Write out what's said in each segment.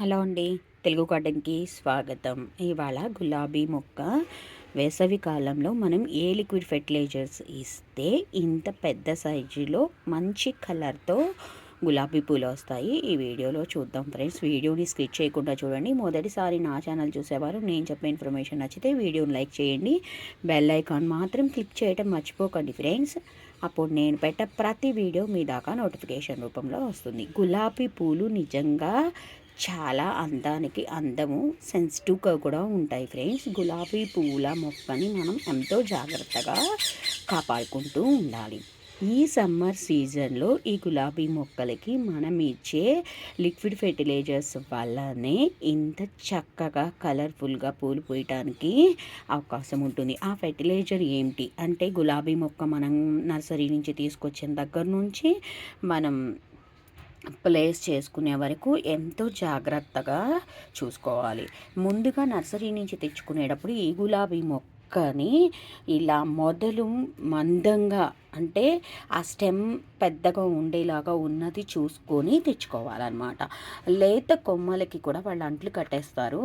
Hello అండి. తెలుగు గార్డెన్కి స్వాగతం. ఇవాళ గులాబీ మొక్క వేసవి కాలంలో మనం ఏ లిక్విడ్ ఫెర్టిలైజర్స్ ఇస్తే ఇంత పెద్ద సైజులో మంచి కలర్తో గులాబీ పూలు వస్తాయి? ఈ వీడియోలో చూద్దాం ఫ్రెండ్స్. వీడియోని స్కిచ్ చేయకుండా చూడండి. మొదటిసారి నా ఛానల్ చూసేవారు నేను చెప్పే ఇన్ఫర్మేషన్ నచ్చితే వీడియోని లైక్ చేయండి. బెల్ ఐకాన్ మాత్రం క్లిక్ చేయడం మర్చిపోకండి ఫ్రెండ్స్. అప్పుడు నేను పెట్ట ప్రతి వీడియో మీ దాకా నోటిఫికేషన్ రూపంలో వస్తుంది. గులాబీ పూలు నిజంగా చాలా అందానికి అందము సెన్సిటివ్గా కూడా ఉంటాయి ఫ్రెండ్స్. గులాబీ పువ్వుల మొక్కని మనం ఎంతో జాగ్రత్తగా కాపాడుకుంటూ ఉండాలి. ఈ సమ్మర్ సీజన్లో ఈ గులాబీ మొక్కలకి మనం ఇచ్చే లిక్విడ్ ఫెర్టిలైజర్స్ వల్లనే ఇంత చక్కగా కలర్ఫుల్గా పూలు పోయటానికి అవకాశం ఉంటుంది. ఆ ఫెర్టిలైజర్ ఏమిటి అంటే గులాబీ మొక్క మనం నర్సరీ నుంచి తీసుకొచ్చిన దగ్గర నుంచి మనం ప్లేస్ చేసుకునే వరకు ఎంతో జాగ్రత్తగా చూసుకోవాలి. ముందుగా నర్సరీ నుంచి తెచ్చుకునేటప్పుడు ఈ గులాబీ మొక్కని ఇలా మొదలు మందంగా అంటే ఆ స్టెమ్ పెద్దగా ఉండేలాగా ఉన్నది చూసుకొని తెచ్చుకోవాలన్నమాట. లేత కొమ్మలకి కూడా వాళ్ళు అంట్లు కట్టేస్తారు.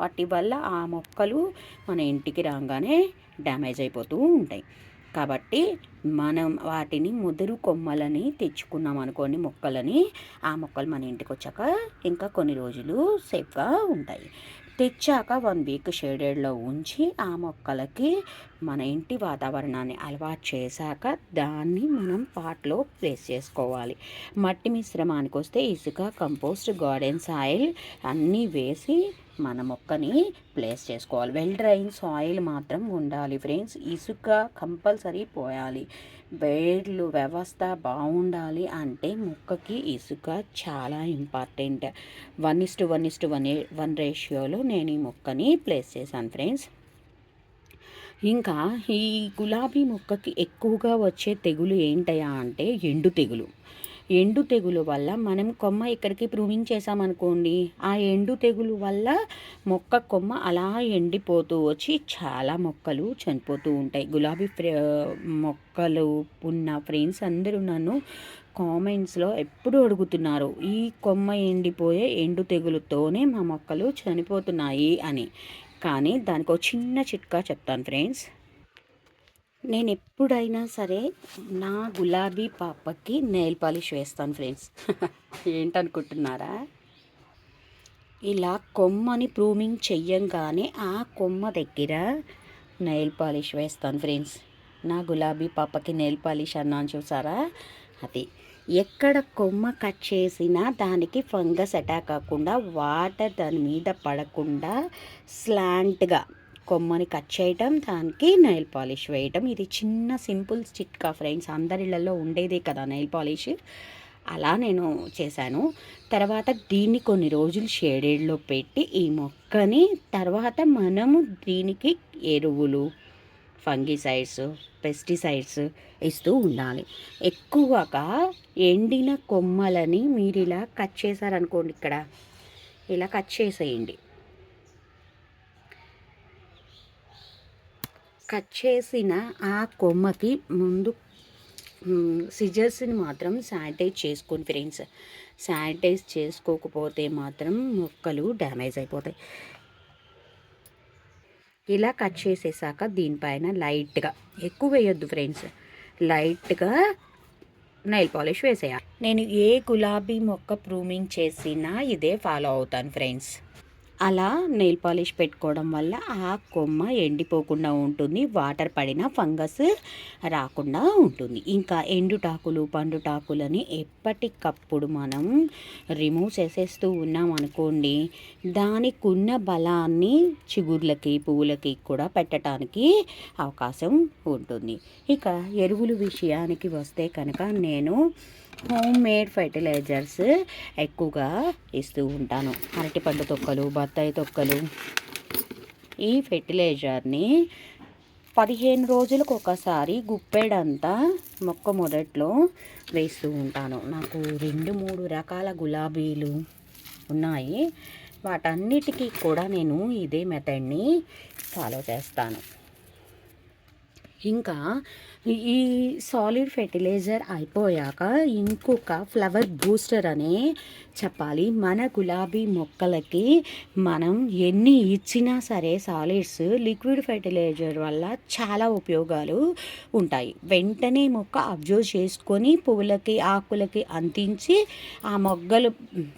వాటి వల్ల ఆ మొక్కలు మన ఇంటికి రాగానే డ్యామేజ్ అయిపోతూ ఉంటాయి. కాబట్టి మనం వాటిని ముదురు కొమ్మలని తెచ్చుకున్నాం అనుకోండి మొక్కలని. ఆ మొక్కలు మన ఇంటికి వచ్చాక ఇంకా కొన్ని రోజులు సేఫ్గా ఉంటాయి. తెచ్చాక వన్ వీక్ షేడెడ్లో ఉంచి ఆ మొక్కలకి మన ఇంటి వాతావరణాన్ని అలవాటు చేశాక దాన్ని మనం పాట్లో ప్లేస్ చేసుకోవాలి. మట్టి మిశ్రమానికి వస్తే ఇసుక కంపోస్ట్ గార్డెన్ సాయిల్ అన్నీ వేసి మన మొక్కని ప్లేస్ చేసుకోవాలి. వెల్ డ్రైన్ సాయిల్ మాత్రం ఉండాలి ఫ్రెండ్స్. ఇసుక కంపల్సరీ పోయాలి. వేర్లు వ్యవస్థ బాగుండాలి అంటే మొక్కకి ఇసుక చాలా important. One is to one is to one one రేషియోలో నేను ఈ మొక్కని ప్లేస్ చేశాను ఫ్రెండ్స్. ఇంకా ఈ గులాబీ మొక్కకి ఎక్కువగా వచ్చే తెగులు ఏంటయా అంటే ఎండు తెగులు. ఎండు తెగులు వల్ల మనం కొమ్మ ఇక్కడికి ప్రూవింగ్ చేసామనుకోండి ఆ ఎండు తెగులు వల్ల మొక్క కొమ్మ అలా ఎండిపోతూ వచ్చి చాలా మొక్కలు చనిపోతూ ఉంటాయి. గులాబీ మొక్కలు ఉన్న ఫ్రెండ్స్ అందరూ నన్ను కామెంట్స్లో ఎప్పుడు అడుగుతున్నారు ఈ కొమ్మ ఎండిపోయే ఎండు తెగులుతోనే మా మొక్కలు చనిపోతున్నాయి అని. కానీ దానికి ఒక చిన్న చిట్కా చెప్తాను ఫ్రెండ్స్. నేను ఎప్పుడైనా సరే నా గులాబీ పాపకి నెయిల్ పాలిష్ వేస్తాను ఫ్రెండ్స్. ఏంటనుకుంటున్నారా? ఇలా కొమ్మని ప్రూమింగ్ చెయ్యంగానే ఆ కొమ్మ దగ్గర నెయిల్ పాలిష్ వేస్తాను ఫ్రెండ్స్. నా గులాబీ పాపకి నెయిల్ పాలిష్ అన్నాను చూసారా? అది ఎక్కడ కొమ్మ కట్ చేసినా దానికి ఫంగస్ అటాక్ కాకుండా వాటర్ దాని మీద పడకుండా స్లాంట్గా కొమ్మని కట్ చేయటం దానికి నైల్ పాలిష్ వేయటం. ఇది చిన్న సింపుల్ చిట్కా ఫ్రెండ్స్. అందరిళ్ళల్లో ఉండేదే కదా నైల్ పాలిష్. అలా నేను చేశాను. తర్వాత దీన్ని కొన్ని రోజులు షేడెడ్లో పెట్టి ఈ మొక్కని తర్వాత మనము దీనికి ఎరువులు ఫంగిసైడ్స్ పెస్టిసైడ్స్ ఇస్తూ ఉండాలి. ఎక్కువగా ఎండిన కొమ్మలని మీరు ఇలా కట్ చేశారనుకోండి ఇక్కడ ఇలా కట్ చేసేయండి. కట్ చేసిన ఆ కొమ్మకి ముందు సిజర్స్ని మాత్రం శానిటైజ్ చేసుకోండి ఫ్రెండ్స్. శానిటైజ్ చేసుకోకపోతే మాత్రం మొక్కలు డ్యామేజ్ అయిపోతాయి. ఇలా కట్ చేసేసాక దీనిపైన లైట్గా ఎక్కువ వేయొద్దు ఫ్రెండ్స్ లైట్గా నైల్ పాలిష్ వేసేయాలి. నేను ఏ గులాబీ మొక్క ప్రూమింగ్ చేసినా ఇదే ఫాలో అవుతాను ఫ్రెండ్స్. అలా నెయిల్ పాలిష్ పెట్టుకోవడం వల్ల ఆ కొమ్మ ఎండిపోకుండా ఉంటుంది వాటర్ పడిన ఫంగస్ రాకుండా ఉంటుంది. ఇంకా ఎండుటాకులు పండుటాకులని ఎప్పటికప్పుడు మనం రిమూవ్ చేసేస్తూ ఉన్నాం అనుకోండి దానికున్న బలాన్ని చిగుర్లకి పువ్వులకి కూడా పెట్టడానికి అవకాశం ఉంటుంది. ఇక ఎరువులు విషయానికి వస్తే కనుక నేను హోమ్ మేడ్ ఫర్టిలైజర్స్ ఎక్కువగా ఇస్తూ ఉంటాను. అరటిపండు తొక్కలు బత్తాయి తొక్కలు. ఈ ఫెర్టిలైజర్ని పదిహేను రోజులకు ఒకసారి గుప్పెడంతా మొక్క మొదట్లో వేస్తూ ఉంటాను. నాకు రెండు మూడు రకాల గులాబీలు ఉన్నాయి. వాటన్నిటికీ కూడా నేను ఇదే మెథడ్ని ఫాలో చేస్తాను. ఇంకా ఈ సాలిడ్ ఫెర్టిలైజర్ అయిపోయాక ఇంకొక ఫ్లవర్ బూస్టర్ అనే చెప్పాలి. మన గులాబీ మొక్కలకి మనం ఎన్ని ఇచ్చినా సరే సాలిడ్స్ లిక్విడ్ ఫెర్టిలైజర్ వల్ల చాలా ఉపయోగాలు ఉంటాయి. వెంటనే మొక్క అబ్జర్వ్ చేసుకొని పువ్వులకి ఆకులకి అందించి ఆ మొగ్గలు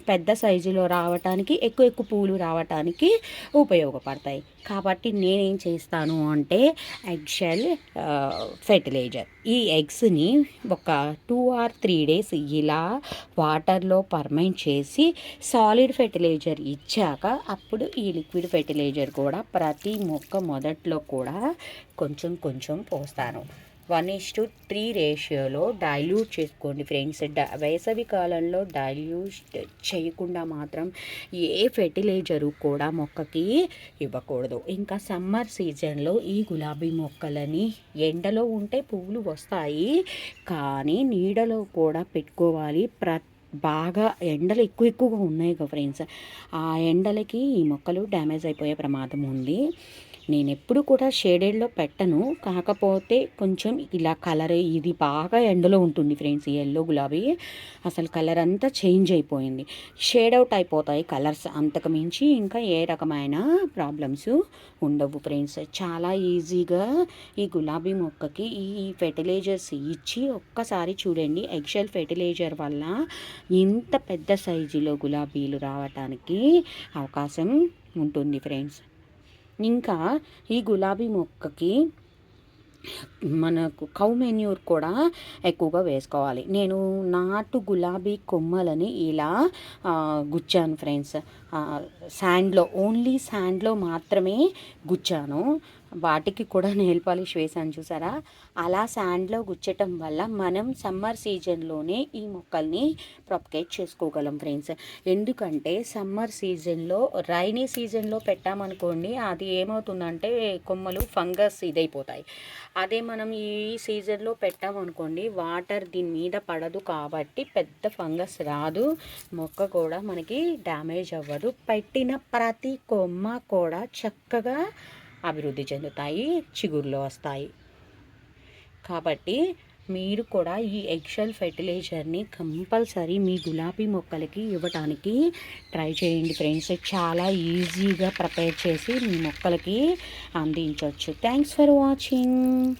పెద్ద సైజులో రావటానికి ఎక్కువ ఎక్కువ పువ్వులు రావటానికి ఉపయోగపడతాయి. కాబట్టి నేనేం చేస్తాను అంటే ఎగ్షెల్ ఫెర్టిలైజర్ ఈ ఎగ్స్ని ఒక టూ ఆర్ త్రీ డేస్ ఇలా వాటర్లో పర్మైన్ చేసి సాలిడ్ ఫెర్టిలైజర్ ఇచ్చాక అప్పుడు ఈ లిక్విడ్ ఫెర్టిలైజర్ కూడా ప్రతి మొక్క మొదట్లో కూడా కొంచెం కొంచెం పోస్తాను. వన్ ఇస్ టు త్రీ రేషియోలో డైల్యూట్ చేసుకోండి ఫ్రెండ్స్. వేసవి కాలంలో డైల్యూట్ చేయకుండా మాత్రం ఏ ఫెర్టిలైజరు కూడా మొక్కకి ఇవ్వకూడదు. ఇంకా సమ్మర్ సీజన్లో ఈ గులాబీ మొక్కలని ఎండలో ఉంటే పువ్వులు వస్తాయి కానీ నీడలో కూడా పెట్టుకోవాలి. ప్రతి బాగా ఎండలు ఎక్కువ ఎక్కువగా ఉన్నాయి కదా ఫ్రెండ్స్. ఆ ఎండలకి ఈ మొక్కలు డ్యామేజ్ అయిపోయే ప్రమాదం ఉంది. నేను ఎప్పుడు కూడా షేడెడ్లో పెట్టను. కాకపోతే కొంచెం ఇలా కలర్ ఇది బాగా ఎండలో ఉంటుంది ఫ్రెండ్స్ ఈ ఎల్లో గులాబీ. అసలు కలర్ అంతా చేంజ్ అయిపోయింది. షేడ్ అవుట్ అయిపోతాయి కలర్స్. అంతకు మించి ఇంకా ఏ రకమైన ప్రాబ్లమ్స్ ఉండవు ఫ్రెండ్స్. చాలా ఈజీగా ఈ గులాబీ మొక్కకి ఈ ఫెర్టిలైజర్స్ ఇచ్చి ఒక్కసారి చూడండి. ఎగ్షెల్ ఫెర్టిలైజర్ వల్ల ఇంత పెద్ద సైజులో గులాబీలు రావటానికి అవకాశం ఉంటుంది ఫ్రెండ్స్. ఇంకా ఈ గులాబీ మొక్కకి మనకు కౌ మెన్యూర్ కూడా ఎక్కువగా వేసుకోవాలి. నేను నాటు గులాబీ కొమ్మలని ఇలా గుచ్చాను ఫ్రెండ్స్. శాండ్లో ఓన్లీ శాండ్లో మాత్రమే గుచ్చాను. వాటికి కూడా నెయిల్ పాలిష్ వేసాను చూసారా? అలా శాండ్లో గుచ్చటం వల్ల మనం సమ్మర్ సీజన్లోనే ఈ మొక్కల్ని ప్రొపకేట్ చేసుకోగలం ఫ్రెండ్స్. ఎందుకంటే సమ్మర్ సీజన్లో రైనీ సీజన్లో పెట్టామనుకోండి అది ఏమవుతుందంటే కొమ్మలు ఫంగస్ ఇదైపోతాయి. అదే మనం ఈ సీజన్లో పెట్టామనుకోండి వాటర్ దీని మీద పడదు కాబట్టి పెద్ద ఫంగస్ రాదు. మొక్క కూడా మనకి డ్యామేజ్ అవ్వదు. పెట్టిన ప్రతి కొమ్మ కూడా చక్కగా అభివృద్ధి చెందుతాయి చిగురులో వస్తాయి. కాబట్టి మీరు కూడా ఈ ఎగ్షెల్ ఫెర్టిలైజర్ని కంపల్సరీ మీ గులాబీ మొక్కలకి ఇవ్వటానికి ట్రై చేయండి ఫ్రెండ్స్. చాలా ఈజీగా ప్రిపేర్ చేసి మీ మొక్కలకి అందించవచ్చు థ్యాంక్స్ ఫర్ వాచింగ్.